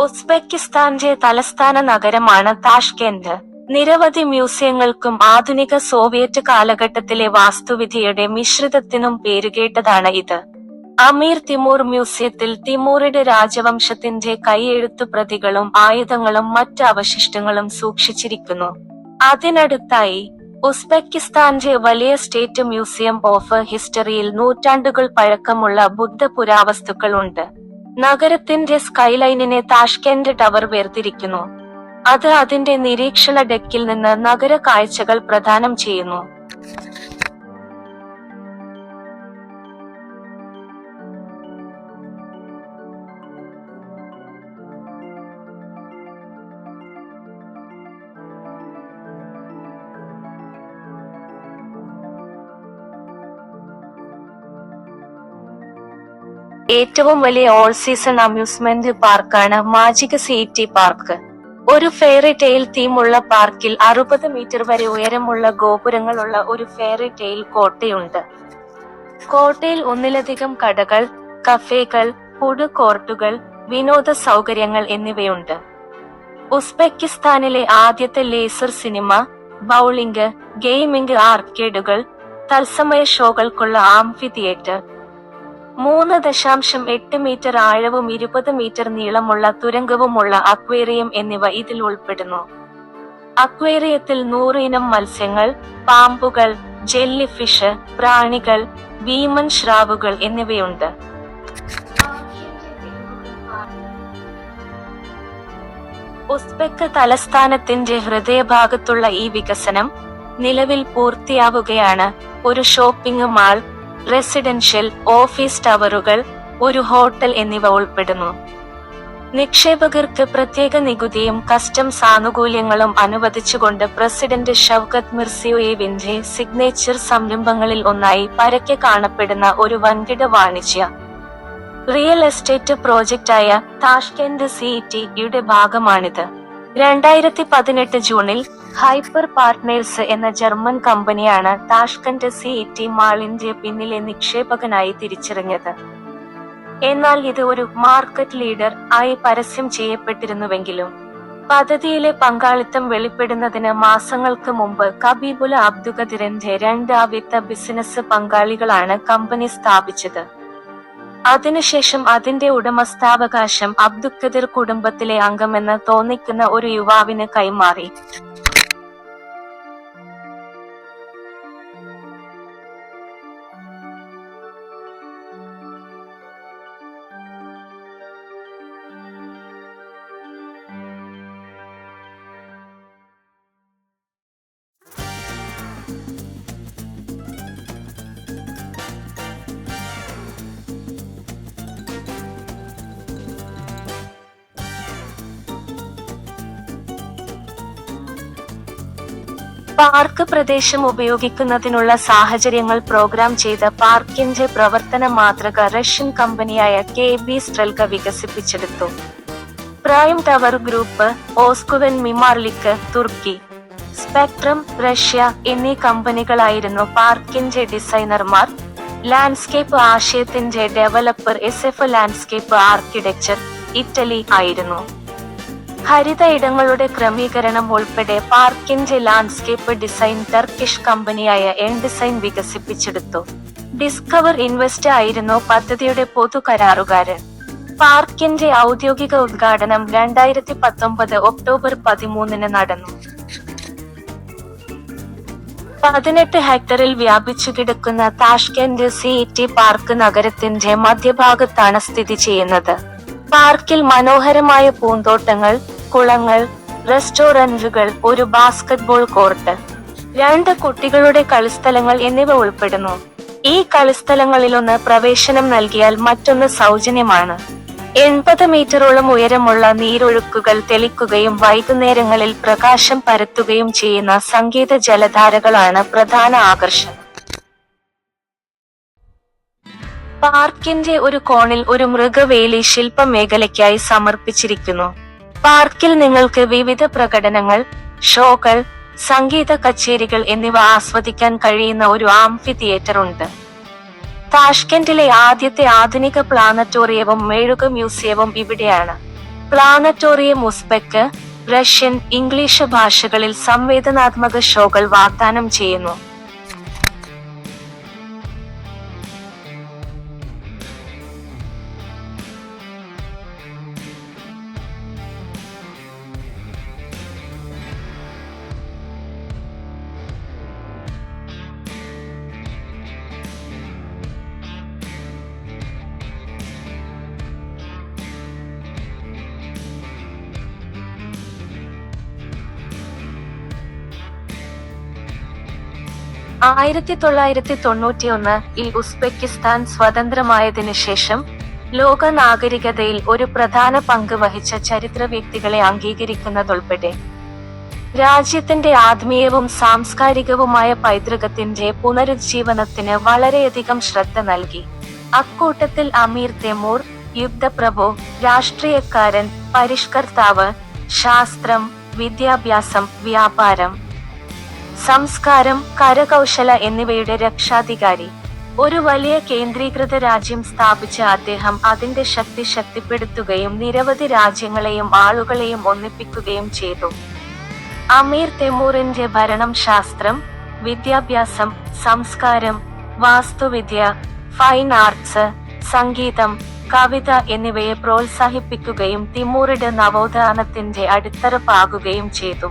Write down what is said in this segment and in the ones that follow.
ഉസ്ബെക്കിസ്ഥാന്റെ തലസ്ഥാന നഗരമാണ് താഷ്കെന്റ്. നിരവധി മ്യൂസിയങ്ങൾക്കും ആധുനിക സോവിയറ്റ് കാലഘട്ടത്തിലെ വാസ്തുവിദ്യയുടെ മിശ്രിതത്തിനും പേരുകേട്ടതാണ് ഇത്. അമീർ തിമൂർ മ്യൂസിയത്തിൽ തിമൂറിന്റെ രാജവംശത്തിന്റെ കൈയെഴുത്തു പ്രതികളും ആയുധങ്ങളും മറ്റ് അവശിഷ്ടങ്ങളും സൂക്ഷിച്ചിരിക്കുന്നു. അതിനടുത്തായി ഉസ്ബെക്കിസ്ഥാന്റെ വലിയ സ്റ്റേറ്റ് മ്യൂസിയം ഓഫ് ഹിസ്റ്ററിയിൽ നൂറ്റാണ്ടുകൾ പഴക്കമുള്ള ബുദ്ധ പുരാവസ്തുക്കൾ ഉണ്ട് നഗരത്തിന്റെ സ്കൈലൈനിനെ താഷ്കെന്റ് ടവർ വേർതിരിക്കുന്നു. അത് അതിന്റെ നിരീക്ഷണ ഡെക്കിൽ നിന്ന് നഗര കാഴ്ചകൾ പ്രദാനം ചെയ്യുന്നു. ഏറ്റവും വലിയ ഓൾ സീസൺ അമ്യൂസ്മെന്റ് പാർക്കാണ് മാജിക് സിറ്റി പാർക്ക്. ഒരു ഫെയറി ടെയിൽ തീമുള്ള പാർക്കിൽ അറുപത് മീറ്റർ വരെ ഉയരമുള്ള ഗോപുരങ്ങളുള്ള ഒരു ഫെയറി ടെയിൽ കോട്ടയുണ്ട്. കോട്ടയിൽ ഒന്നിലധികം കടകൾ കഫേകൾ ഫുഡ് കോർട്ടുകൾ വിനോദ സൗകര്യങ്ങൾ എന്നിവയുണ്ട്. ഉസ്ബെക്കിസ്ഥാനിലെ ആദ്യത്തെ ലേസർ സിനിമ ബൗളിംഗ് ഗെയിമിംഗ് ആർക്കേഡുകൾ തത്സമയ ഷോകൾക്കുള്ള ആംഫി തിയേറ്റർ മൂന്ന് ദശാംശം എട്ട് മീറ്റർ ആഴവും ഇരുപത് മീറ്റർ നീളമുള്ള തുരങ്കവുമുള്ള അക്വേറിയം എന്നിവ ഇതിൽ ഉൾപ്പെടുന്നു. അക്വേറിയത്തിൽ നൂറ് ഇനം മത്സ്യങ്ങൾ പാമ്പുകൾ ജെല്ലി ഫിഷ് പ്രാണികൾ ഭീമൻ ശ്രാവുകൾ എന്നിവയുണ്ട്. ഉസ്ബെക്ക് തലസ്ഥാനത്തിന്റെ ഹൃദയഭാഗത്തുള്ള ഈ വികസനം നിലവിൽ പൂർത്തിയാവുകയാണ് ഒരു ഷോപ്പിംഗ് മാൾ റെസിഡൻഷ്യൽ ഓഫീസ് ടവറുകൾ ഒരു ഹോട്ടൽ എന്നിവ ഉൾപ്പെടുന്നു. നിക്ഷേപകർക്ക് പ്രത്യേക നികുതിയും കസ്റ്റംസ് ആനുകൂല്യങ്ങളും അനുവദിച്ചുകൊണ്ട് പ്രസിഡന്റ് ഷൗക്കത്ത് മിർസിയോയേവിന്റെ സിഗ്നേച്ചർ സംരംഭങ്ങളിൽ ഒന്നായി പരക്കെ കാണപ്പെടുന്ന ഒരു വൻകിട വാണിജ്യ റിയൽ എസ്റ്റേറ്റ് പ്രോജക്റ്റായ താഷ്കെന്റ് സിഇടിയുടെ ഭാഗമാണിത്. രണ്ടായിരത്തി പതിനെട്ട് ജൂണിൽ ഹൈപ്പർ പാർട്ട്നേഴ്സ് എന്ന ജർമ്മൻ കമ്പനിയാണ് താഷ്കന്റ് ടി മാളിന്റെ പിന്നിലെ നിക്ഷേപകനായി തിരിച്ചറിഞ്ഞത്. എന്നാൽ ഇത് ഒരു മാർക്കറ്റ് ലീഡർ ആയി പരസ്യം ചെയ്യപ്പെട്ടിരുന്നുവെങ്കിലും പദ്ധതിയിലെ പങ്കാളിത്തം വെളിപ്പെടുന്നതിന് മാസങ്ങൾക്ക് മുമ്പ് കബീബുല അബ്ദുഖദിറിന്റെ രണ്ട് അവ്യക്ത ബിസിനസ് പങ്കാളികളാണ് കമ്പനി സ്ഥാപിച്ചത്. അതിനുശേഷം അതിന്റെ ഉടമസ്ഥാവകാശം അബ്ദുഖദിർ കുടുംബത്തിലെ അംഗമെന്ന് തോന്നിക്കുന്ന ഒരു യുവാവിന് കൈമാറി. പാർക്ക് പ്രദേശം ഉപയോഗിക്കുന്നതിനുള്ള സാഹചര്യങ്ങൾ പ്രോഗ്രാം ചെയ്ത പാർക്കിന്റെ പ്രവർത്തന മാതൃക റഷ്യൻ കമ്പനിയായ കെ ബി സ്ട്രെൽക വികസിപ്പിച്ചെടുത്തു. പ്രൈം ടവർ ഗ്രൂപ്പ് ഓസ്കുവൻ മിമാർലിക്ക് തുർക്കി. സ്പെക്ട്രം റഷ്യ എന്നീ കമ്പനികളായിരുന്നു പാർക്കിന്റെ ഡിസൈനർമാർ. ലാൻഡ്സ്കേപ്പ് ആശയത്തിന്റെ developer S F landscape architecture Italy ആയിരുന്നു. ഹരിത ഇടങ്ങളുടെ ക്രമീകരണം ഉൾപ്പെടെ പാർക്കിന്റെ ലാൻഡ്സ്കേപ്പ് ഡിസൈൻ ടർക്കിഷ് കമ്പനിയായ എൻ ഡിസൈൻ വികസിപ്പിച്ചെടുത്തു. ഡിസ്കവർ ഇൻവെസ്റ്റ് ആയിരുന്നു പദ്ധതിയുടെ പൊതു കരാറുകാരൻ. പാർക്കിന്റെ ഔദ്യോഗിക ഉദ്ഘാടനം രണ്ടായിരത്തി പത്തൊമ്പത് ഒക്ടോബർ പതിമൂന്നിന് നടന്നു. പതിനെട്ട് ഹെക്ടറിൽ വ്യാപിച്ചു കിടക്കുന്ന താഷ്കെന്റ് ടി പാർക്ക് നഗരത്തിന്റെ മധ്യഭാഗത്താണ് സ്ഥിതി ചെയ്യുന്നത്. പാർക്കിൽ മനോഹരമായ പൂന്തോട്ടങ്ങൾ കുളങ്ങൾ റെസ്റ്റോറന്റുകൾ ഒരു ബാസ്കറ്റ്ബോൾ കോർട്ട്. രണ്ട് കുട്ടികളുടെ കളിസ്ഥലങ്ങൾ എന്നിവ ഉൾപ്പെടുന്നു. ഈ കളിസ്ഥലങ്ങളിലൊന്ന് പ്രവേശനം നൽകിയാൽ മറ്റൊന്ന് സൗജന്യമാണ്. എൺപത് മീറ്ററോളം ഉയരമുള്ള നീരൊഴുക്കുകൾ തെളിക്കുകയും വൈകുന്നേരങ്ങളിൽ പ്രകാശം പരത്തുകയും ചെയ്യുന്ന സംഗീത ജലധാരകളാണ് പ്രധാന ആകർഷണം. പാർക്കിന്റെ ഒരു കോണിൽ ഒരു മൃഗവേലി ശില്പ മേഖലയ്ക്കായി സമർപ്പിച്ചിരിക്കുന്നു. പാർക്കിൽ നിങ്ങൾക്ക് വിവിധ പ്രകടനങ്ങൾ ഷോകൾ സംഗീത കച്ചേരികൾ എന്നിവ ആസ്വദിക്കാൻ കഴിയുന്ന ഒരു ആംഫി തിയേറ്റർ ഉണ്ട്. താഷ്കെന്റിലെ ആദ്യത്തെ ആധുനിക പ്ലാനറ്റോറിയവും മെഴുക മ്യൂസിയവും ഇവിടെയാണ്. പ്ലാനറ്റോറിയം ഉസ്ബെക്ക് റഷ്യൻ ഇംഗ്ലീഷ് ഭാഷകളിൽ സംവേദനാത്മക ഷോകൾ വാഗ്ദാനം ചെയ്യുന്നു. ആയിരത്തി തൊള്ളായിരത്തി തൊണ്ണൂറ്റിയൊന്ന് ഇൽ ഉസ്ബെക്കിസ്ഥാൻ സ്വതന്ത്രമായതിനു ശേഷം ലോക നാഗരികതയിൽ ഒരു പ്രധാന പങ്ക് വഹിച്ച ചരിത്ര വ്യക്തികളെ അംഗീകരിക്കുന്നതുൾപ്പെടെ. രാജ്യത്തിന്റെ ആത്മീയവും സാംസ്കാരികവുമായ പൈതൃകത്തിന്റെ പുനരുജ്ജീവനത്തിന് വളരെയധികം ശ്രദ്ധ നൽകി. അക്കൂട്ടത്തിൽ അമീർ തെമൂർ യുദ്ധപ്രഭു രാഷ്ട്രീയക്കാരൻ പരിഷ്കർത്താവ് ശാസ്ത്രം വിദ്യാഭ്യാസം വ്യാപാരം സംസ്കാരം കരകൗശല എന്നിവയുടെ രക്ഷാധികാരി. ഒരു വലിയ കേന്ദ്രീകൃത രാജ്യം സ്ഥാപിച്ച അദ്ദേഹം അതിന്റെ ശക്തി ശക്തിപ്പെടുത്തുകയും നിരവധി രാജ്യങ്ങളെയും ആളുകളെയും ഒന്നിപ്പിക്കുകയും ചെയ്തു. അമീർ തെമൂറിന്റെ ഭരണം ശാസ്ത്രം വിദ്യാഭ്യാസം സംസ്കാരം വാസ്തുവിദ്യ ഫൈൻ ആർട്സ് സംഗീതം കവിത എന്നിവയെ പ്രോത്സാഹിപ്പിക്കുകയും തിമൂറിഡ് നവോത്ഥാനത്തിന്റെ അടിത്തറ പാകുകയും ചെയ്തു.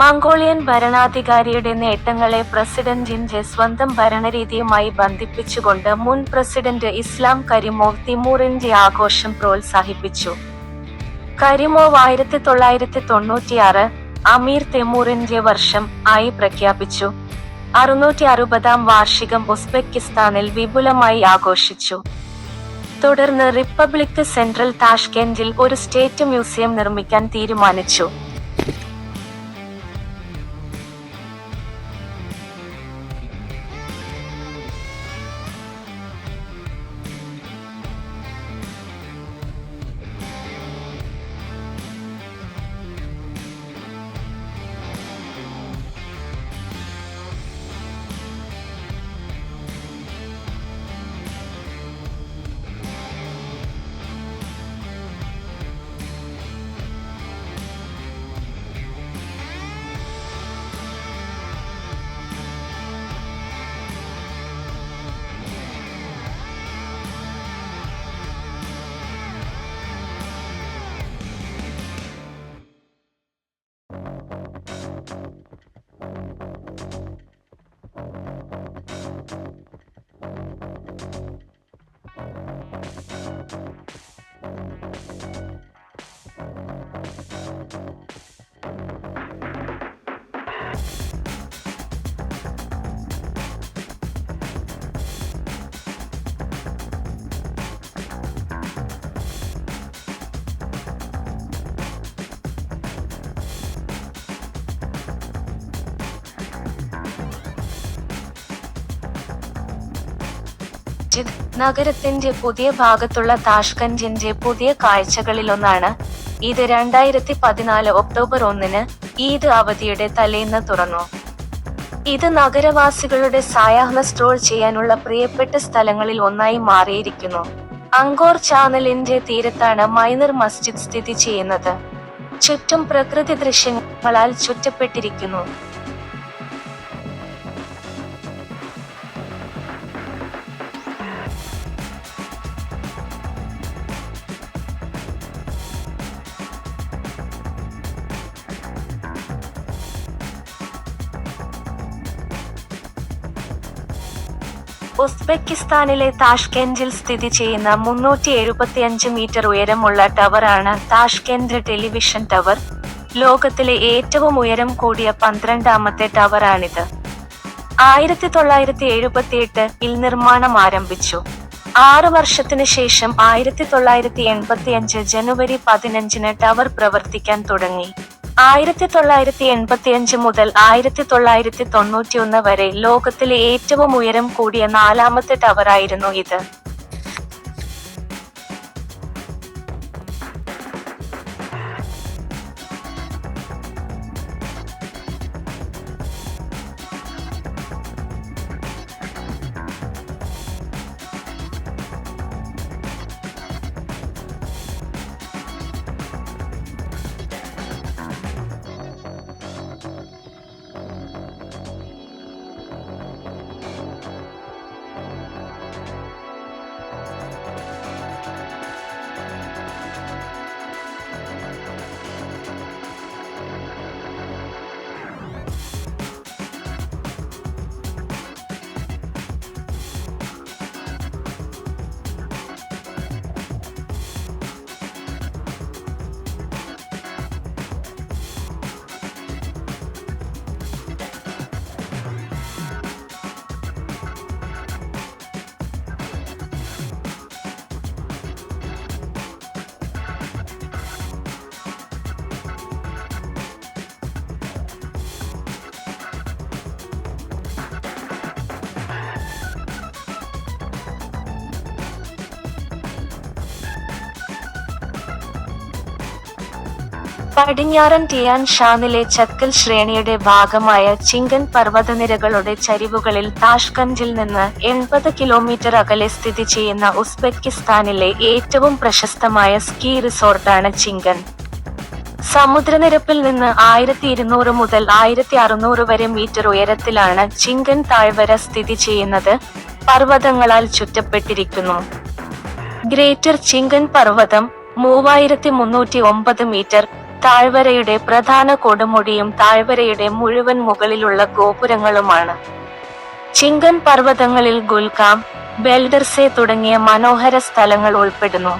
മംഗോളിയൻ ഭരണാധികാരിയുടെ നേട്ടങ്ങളെ പ്രസിഡന്റ് ജിൻജെ സ്വന്തം ഭരണരീതിയുമായി ബന്ധിപ്പിച്ചുകൊണ്ട് മുൻ പ്രസിഡന്റ് ഇസ്ലാം കരിമോവ് തിമൂറിന്റെ ആഘോഷം പ്രോത്സാഹിപ്പിച്ചു. കരിമോവ് ആയിരത്തി തൊള്ളായിരത്തി തൊണ്ണൂറ്റിയാറ് അമീർ തെമൂറിന്റെ വർഷം ആയി പ്രഖ്യാപിച്ചു. അറുന്നൂറ്റി അറുപതാം വാർഷികം ഉസ്ബെക്കിസ്ഥാനിൽ വിപുലമായി ആഘോഷിച്ചു. തുടർന്ന് റിപ്പബ്ലിക് സെൻട്രൽ താഷ്കെൻഡിൽ ഒരു സ്റ്റേറ്റ് മ്യൂസിയം നിർമ്മിക്കാൻ തീരുമാനിച്ചു. മസ്ജിദ് നഗരത്തിന്റെ പുതിയ ഭാഗത്തുള്ള താഷ്കൻഡിന്റെ പുതിയ കാഴ്ചകളിലൊന്നാണ് ഇത് രണ്ടായിരത്തി പതിനാല് ഒക്ടോബർ ഒന്നിന് ഈദ് അവധിയുടെ തലേന്ന് തുറന്നു. ഇത് നഗരവാസികളുടെ സായാഹ്ന സ്ട്രോൾ ചെയ്യാനുള്ള പ്രിയപ്പെട്ട സ്ഥലങ്ങളിൽ ഒന്നായി മാറിയിരിക്കുന്നു. അങ്കോർ ചാനലിന്റെ തീരത്താണ് മൈനർ മസ്ജിദ് സ്ഥിതി ചെയ്യുന്നത്. ചുറ്റും പ്രകൃതി ദൃശ്യങ്ങളാൽ ചുറ്റപ്പെട്ടിരിക്കുന്നു. ഉസ്ബെക്കിസ്ഥാനിലെ താഷ്കെൻഡിൽ സ്ഥിതി ചെയ്യുന്ന മുന്നൂറ്റി എഴുപത്തിയഞ്ച് മീറ്റർ ഉയരമുള്ള ടവറാണ് താഷ്കെൻഡ് ടെലിവിഷൻ ടവർ. ലോകത്തിലെ ഏറ്റവും ഉയരം കൂടിയ പന്ത്രണ്ടാമത്തെ ടവറാണിത്. ആയിരത്തി തൊള്ളായിരത്തി എഴുപത്തിയെട്ട് ഇൽ നിർമ്മാണം ആരംഭിച്ചു. ആറു വർഷത്തിന് ശേഷം ആയിരത്തി തൊള്ളായിരത്തി എൺപത്തിയഞ്ച് ജനുവരി പതിനഞ്ചിന് ടവർ പ്രവർത്തിക്കാൻ തുടങ്ങി. ആയിരത്തി തൊള്ളായിരത്തി എൺപത്തിയഞ്ച് മുതൽ ആയിരത്തി തൊള്ളായിരത്തി തൊണ്ണൂറ്റിയൊന്ന് വരെ ലോകത്തിലെ ഏറ്റവും ഉയരം കൂടിയ നാലാമത്തെ ടവറായിരുന്നു ഇത്. പടിഞ്ഞാറൻ ടിയാൻ ഷാനിലെ ചക്കൽ ശ്രേണിയുടെ ഭാഗമായ ചിങ്കൻ പർവതനിരകളുടെ ചരിവുകളിൽ താഷ്കഞ്ചിൽ നിന്ന് എൺപത് കിലോമീറ്റർ അകലെ സ്ഥിതി ചെയ്യുന്ന ഉസ്ബെക്കിസ്ഥാനിലെ ഏറ്റവും പ്രശസ്തമായ സ്കീ റിസോർട്ടാണ് ചിങ്കൻ. സമുദ്രനിരപ്പിൽ നിന്ന് ആയിരത്തി ഇരുന്നൂറ് മുതൽ ആയിരത്തി അറുന്നൂറ് വരെ മീറ്റർ ഉയരത്തിലാണ് ചിങ്കൻ താഴ്വര സ്ഥിതി ചെയ്യുന്നത് പർവതങ്ങളാൽ ചുറ്റപ്പെട്ടിരിക്കുന്നു. ഗ്രേറ്റർ ചിങ്കൻ പർവതം മൂവായിരത്തി മുന്നൂറ്റി ഒമ്പത് മീറ്റർ താഴ്വരയുടെ പ്രധാന കൊടുമുടിയും താഴ്വരയുടെ മുഴുവൻ മുകളിലുള്ള ഗോപുരങ്ങളുമാണ്. ചിങ്കൻ പർവതങ്ങളിൽ ഗുൽഗാം ബെൽഡർസെ തുടങ്ങിയ മനോഹര സ്ഥലങ്ങൾ ഉൾപ്പെടുന്നു.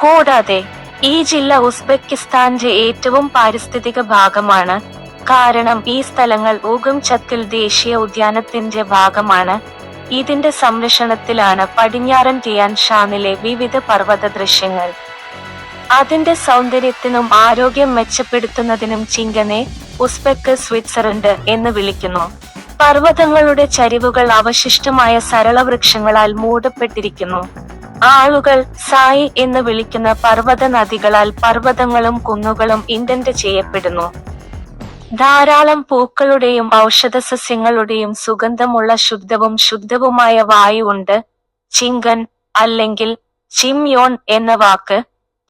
കൂടാതെ ഈ ജില്ല ഉസ്ബെക്കിസ്ഥാന്റെ ഏറ്റവും പാരിസ്ഥിതിക ഭാഗമാണ്. കാരണം ഈ സ്ഥലങ്ങൾ ഊഗം ചക്കിൽ ദേശീയ ഉദ്യാനത്തിന്റെ ഭാഗമാണ്. ഇതിന്റെ സംരക്ഷണത്തിലാണ് പടിഞ്ഞാറൻ ടിയാൻ ഷാനിലെ വിവിധ പർവത ദൃശ്യങ്ങൾ അതിന്റെ സൗന്ദര്യത്തിനും ആരോഗ്യം മെച്ചപ്പെടുത്തുന്നതിനും ചിങ്കനെ ഉസ്ബെക്ക് സ്വിറ്റ്സർലൻഡ് എന്ന് വിളിക്കുന്നു. പർവതങ്ങളുടെ ചരിവുകൾ അവശിഷ്ടമായ സരളവൃക്ഷങ്ങളാൽ മൂടപ്പെട്ടിരിക്കുന്നു. ആളുകൾ സായി എന്ന് വിളിക്കുന്ന പർവത നദികളാൽ പർവതങ്ങളും കുന്നുകളും ഇൻഡന്റ് ചെയ്യപ്പെടുന്നു. ധാരാളം പൂക്കളുടെയും ഔഷധസസ്യങ്ങളുടെയും സുഗന്ധമുള്ള ശുദ്ധവും ശുദ്ധവുമായ വായു ഉണ്ട് ചിങ്കൻ അല്ലെങ്കിൽ ചിംയോൺ എന്ന വാക്ക്